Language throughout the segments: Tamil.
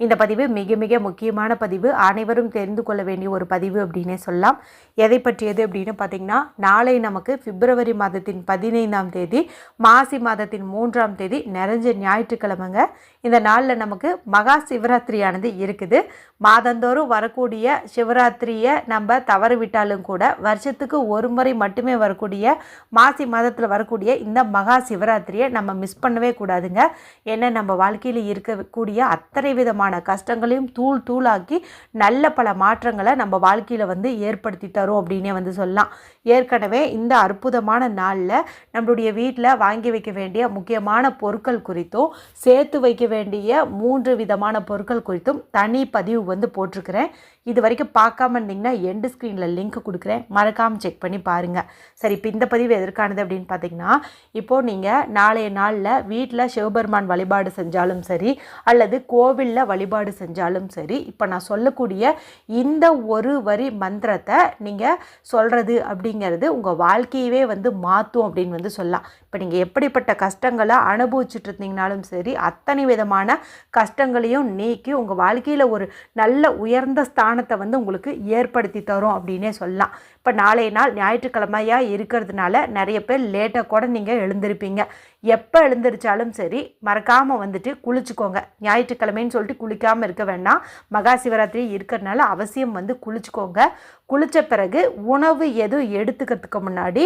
இந்த பதிவு மிக மிக முக்கியமான பதிவு. அனைவரும் தெரிந்து கொள்ள வேண்டிய ஒரு பதிவு அப்படின்னே சொல்லலாம். எதை பற்றியது அப்படின்னு பார்த்திங்கன்னா நாளை நமக்கு பிப்ரவரி மாதத்தின் பதினைந்தாம் தேதி மாசி மாதத்தின் மூன்றாம் தேதி நிறைஞ்ச ஞாயிற்றுக்கிழமைங்க. இந்த நாளில் நமக்கு மகா சிவராத்திரியானது இருக்குது. மாதந்தோறும் வரக்கூடிய சிவராத்திரியை நம்ம தவறு விட்டாலும் கூட வருஷத்துக்கு ஒரு முறை மட்டுமே வரக்கூடிய மாசி மாதத்தில் வரக்கூடிய இந்த மகா சிவராத்திரியை நம்ம மிஸ் பண்ணவே கூடாதுங்க. ஏன்னா நம்ம வாழ்க்கையில் இருக்கக்கூடிய அத்தனை விதமான கஷ்டங்களையும் தூள் தூளாக்கி நல்ல பல மாற்றங்களை நம்ம வாழ்க்கையில் வந்து ஏற்படுத்தி தரும் அப்படின்னே வந்து சொல்லலாம். ஏற்கனவே இந்த அற்புதமான நாளில் நம்மளுடைய வீட்டில் வாங்கி வைக்க வேண்டிய முக்கியமான பொருட்கள் குறித்தும் சேர்த்து வைக்க வேண்டிய மூன்று விதமான பொருட்கள் குறித்தும் தனி பதிவு வந்து போட்டிருக்கிறேன். இது வரைக்கும் பார்க்காம இருந்தீங்கன்னா எண்டு ஸ்க்ரீனில் லிங்க் கொடுக்குறேன். மறக்காமல் செக் பண்ணி பாருங்கள் சரி இப்போ இந்த பதிவு எதற்கானது அப்படின்னு பார்த்தீங்கன்னா இப்போது நீங்கள் நாளைய நாளில் வீட்டில் சிவபெருமான் வழிபாடு செஞ்சாலும் சரி அல்லது கோவிலில் வழிபாடு செஞ்சாலும் சரி இப்போ நான் சொல்லக்கூடிய இந்த ஒரு வரி மந்திரத்தை நீங்கள் சொல்கிறது அப்படிங்கிறது உங்கள் வாழ்க்கையவே வந்து மாற்றும் அப்படின்னு வந்து சொல்லலாம். இப்போ நீங்கள் எப்படிப்பட்ட கஷ்டங்களை அனுபவிச்சுட்டு இருந்தீங்கனாலும் சரி அத்தனை விதமான கஷ்டங்களையும் நீக்கி உங்கள் வாழ்க்கையில் ஒரு நல்ல உயர்ந்த ஸ்தானம் ஞானத்தை வந்து உங்களுக்கு ஏற்படுத்தி தரும் அப்படின்னே சொல்லலாம். இப்போ நாளைய நாள் ஞாயிற்றுக்கிழமையாக இருக்கிறதுனால நிறைய பேர் லேட்டாக கூட நீங்கள் எழுந்திருப்பீங்க. எப்போ எழுந்திரிச்சாலும் சரி மறக்காமல் வந்துட்டு குளிச்சுக்கோங்க. ஞாயிற்றுக்கிழமைன்னு சொல்லிட்டு குளிக்காமல் இருக்க வேண்டாம். மகா சிவராத்திரி இருக்கிறதுனால அவசியம் வந்து குளிச்சுக்கோங்க. குளித்த பிறகு உணவு எதுவும் எடுத்துக்கிறதுக்கு முன்னாடி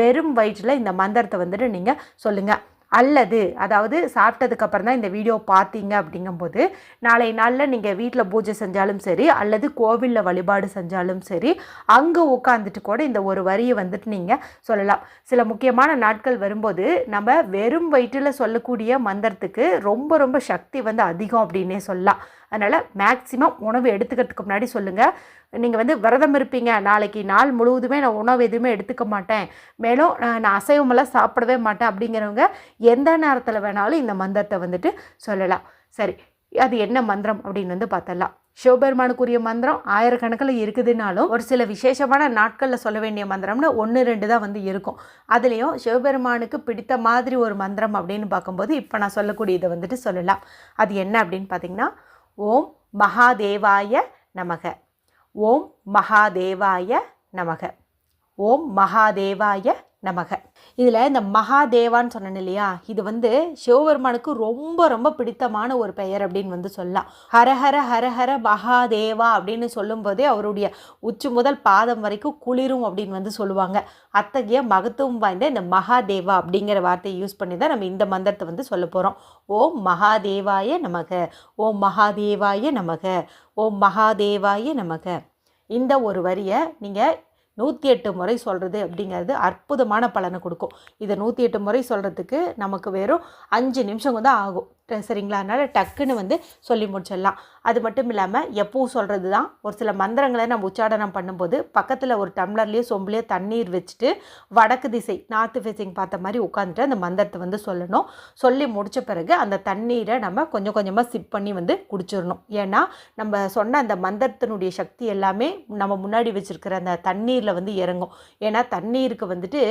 வெறும் வயிற்றில் இந்த மந்திரத்தை வந்துட்டு நீங்கள் சொல்லுங்கள் அல்லது அதாவது சாப்பிட்டதுக்கு அப்புறம் தான் இந்த வீடியோ பார்த்தீங்க அப்படிங்கும்போது நாளை நாளில் நீங்கள் வீட்டில் பூஜை செஞ்சாலும் சரி அல்லது கோவிலில் வழிபாடு செஞ்சாலும் சரி அங்கே உட்காந்துட்டு கூட இந்த ஒரு வரியை வந்துட்டு நீங்கள் சொல்லலாம். சில முக்கியமான நாட்கள் வரும்போது நம்ம வெறும் வயிற்றில் சொல்லக்கூடிய மந்திரத்துக்கு ரொம்ப ரொம்ப சக்தி வந்து அதிகம் அப்படின்னே சொல்லலாம். அதனால் மேக்சிமம் உணவு எடுத்துக்கிறதுக்கு முன்னாடி சொல்லுங்கள் நீங்கள் வந்து விரதம் இருப்பீங்க. நாளைக்கு நாள் முழுவதுமே நான் உணவு எதுவுமே எடுத்துக்க மாட்டேன். மேலும் நான் நான் அசைவமெல்லாம் சாப்பிடவே மாட்டேன் அப்படிங்கிறவங்க எந்த நேரத்தில் வேணாலும் இந்த மந்திரத்தை வந்துட்டு சொல்லலாம். சரி அது என்ன மந்திரம் அப்படின்னு வந்து பார்த்தலாம் சிவபெருமானுக்குரிய மந்திரம் ஆயிரக்கணக்கில் இருக்குதுனாலும் ஒரு சில விசேஷமான நாட்களில் சொல்ல வேண்டிய மந்திரம்னு ஒன்று ரெண்டு தான் வந்து இருக்கும். அதுலேயும் சிவபெருமானுக்கு பிடித்த மாதிரி ஒரு மந்திரம் அப்படின்னு பார்க்கும்போது இப்போ நான் சொல்லக்கூடியதை வந்துட்டு சொல்லலாம். அது என்ன அப்படின்னு பார்த்தீங்கன்னா ஓம் மகாதேவாய நமக. ஓம் மகாதேவாய நமக. ஓம் மகாதேவாய நமக. இதில் இந்த மகாதேவான்னு சொன்னேன் இல்லையா? இது வந்து சிவபெருமானுக்கு ரொம்ப ரொம்ப பிடித்தமான ஒரு பெயர் அப்படின்னு வந்து சொல்லலாம். ஹரஹர ஹரஹர மகாதேவா அப்படின்னு சொல்லும்போதே அவருடைய உச்சி முதல் பாதம் வரைக்கும் குளிரும் அப்படின்னு வந்து சொல்லுவாங்க. அத்தகைய மகத்துவம் வாய்ந்த இந்த மகாதேவா அப்படிங்கிற வார்த்தையை யூஸ் பண்ணி தான் நம்ம இந்த மந்திரத்தை வந்து சொல்ல போகிறோம் ஓம் மகாதேவாய நமக. ஓம் மகாதேவாய நமக. ஓம் மகாதேவாய நமக. இந்த ஒரு வரியை நீங்கள் நூற்றி எட்டு முறை சொல்கிறது அப்படிங்கிறது அற்புதமான பலனை கொடுக்கும். இதை நூற்றி எட்டு முறை சொல்கிறதுக்கு நமக்கு வெறும் அஞ்சு நிமிஷம் தான் ஆகும். சரிங்களா? அதனால் டக்குன்னு வந்து சொல்லி முடிச்சிடலாம். அது மட்டும் இல்லாமல் எப்பவும் சொல்கிறது தான் ஒரு சில மந்திரங்களை நம்ம உச்சாடனம் பண்ணும்போது பக்கத்தில் ஒரு டம்ளர்லேயோ சொம்புலேயோ தண்ணீர் வச்சுட்டு வடக்கு திசை நார்த்து ஃபேஸிங் பார்த்த மாதிரி உட்காந்துட்டு அந்த மந்திரத்தை வந்து சொல்லணும். சொல்லி முடித்த பிறகு அந்த தண்ணீரை நம்ம கொஞ்சம் கொஞ்சமாக சிப் பண்ணி வந்து குடிச்சிடணும். ஏன்னா நம்ம சொன்ன அந்த மந்திரத்தினுடைய சக்தி எல்லாமே நம்ம முன்னாடி வச்சுருக்கிற அந்த தண்ணீரில் வந்து இறங்கும். ஏன்னா தண்ணீருக்கு வந்துட்டு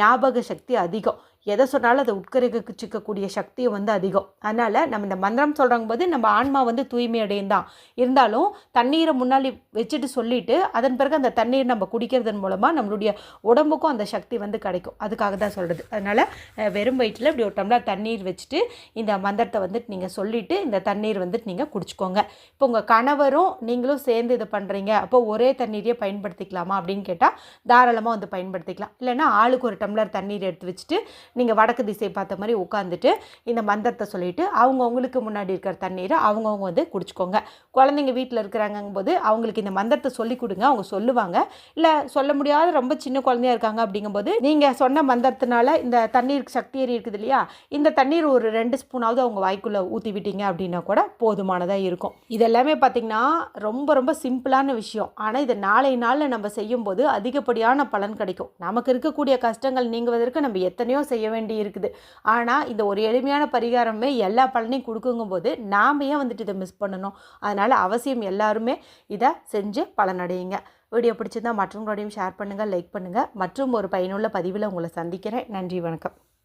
ஞாபக சக்தி அதிகம். எதை சொன்னாலும் அதை உட்கரிக்கக்கூடிய சக்தியும் வந்து அதிகம். அதனால் நம்ம இந்த மந்திரம் சொல்கிறாங்க போது நம்ம ஆன்மா வந்து தூய்மை அடையும் தான் இருந்தாலும் தண்ணீரை முன்னாடி வச்சுட்டு சொல்லிட்டு அதன் பிறகு அந்த தண்ணீர் நம்ம குடிக்கிறதன் மூலமாக நம்மளுடைய உடம்புக்கும் அந்த சக்தி வந்து கிடைக்கும். அதுக்காக தான் சொல்கிறது அதனால் வெறும் வயிற்றில் இப்படி ஒரு டம்ளர் தண்ணீர் வச்சுட்டு இந்த மந்திரத்தை வந்துட்டு நீங்கள் சொல்லிவிட்டு இந்த தண்ணீர் வந்துட்டு நீங்கள் குடிச்சிக்கோங்க. இப்போ உங்கள் கணவரும் நீங்களும் சேர்ந்து இது பண்ணுறீங்க அப்போ ஒரே தண்ணீரையே பயன்படுத்திக்கலாமா அப்படின்னு கேட்டால் தாராளமாக வந்து பயன்படுத்திக்கலாம். இல்லைன்னா ஆளுக்கு ஒரு டம்ளர் தண்ணீர் எடுத்து வச்சுட்டு நீங்கள் வடக்கு திசை பார்த்த மாதிரி உட்காந்துட்டு இந்த மந்திரத்தை சொல்லிட்டு அவங்கவுங்களுக்கு முன்னாடி இருக்கிற தண்ணீரை அவங்கவுங்க வந்து குடிச்சிக்கோங்க. குழந்தைங்க வீட்டில் இருக்கிறாங்கும் போது அவங்களுக்கு இந்த மந்திரத்தை சொல்லி கொடுங்க. அவங்க சொல்லுவாங்க. இல்லை சொல்ல முடியாத ரொம்ப சின்ன குழந்தையா இருக்காங்க அப்படிங்கும்போது நீங்கள் சொன்ன மந்திரத்தினால இந்த தண்ணீர் சக்தி ஏறி இருக்குது இல்லையா? இந்த தண்ணீர் ஒரு ரெண்டு ஸ்பூனாவது அவங்க வாய்க்குள்ளே ஊற்றி விட்டீங்க அப்படின்னா கூட போதுமானதாக இருக்கும். இதெல்லாமே பார்த்திங்கன்னா ரொம்ப ரொம்ப சிம்பிளான விஷயம். ஆனால் இதை நாளை நாளில் நம்ம செய்யும்போது அதிகப்படியான பலன் கிடைக்கும். நமக்கு இருக்கக்கூடிய கஷ்டங்கள் நீங்குவதற்கு நம்ம எத்தனையோ செய்ய வேண்டி இருக்குது ஆனால் இந்த ஒரு எளிமையான பரிகாரமே எல்லா பலனையும் கொடுக்குங்கும் போது நாம் ஏன் வந்துட்டு இதை மிஸ் பண்ணணும்? அதனால் அவசியம் எல்லாருமே இதை செஞ்சு பலனடையுங்க. வீடியோ பிடிச்சிருந்தா மற்றவங்களோடையும் ஷேர் பண்ணுங்கள் லைக் பண்ணுங்கள் மற்றும் ஒரு பயனுள்ள பதிவில் உங்களை சந்திக்கிறேன். நன்றி வணக்கம்.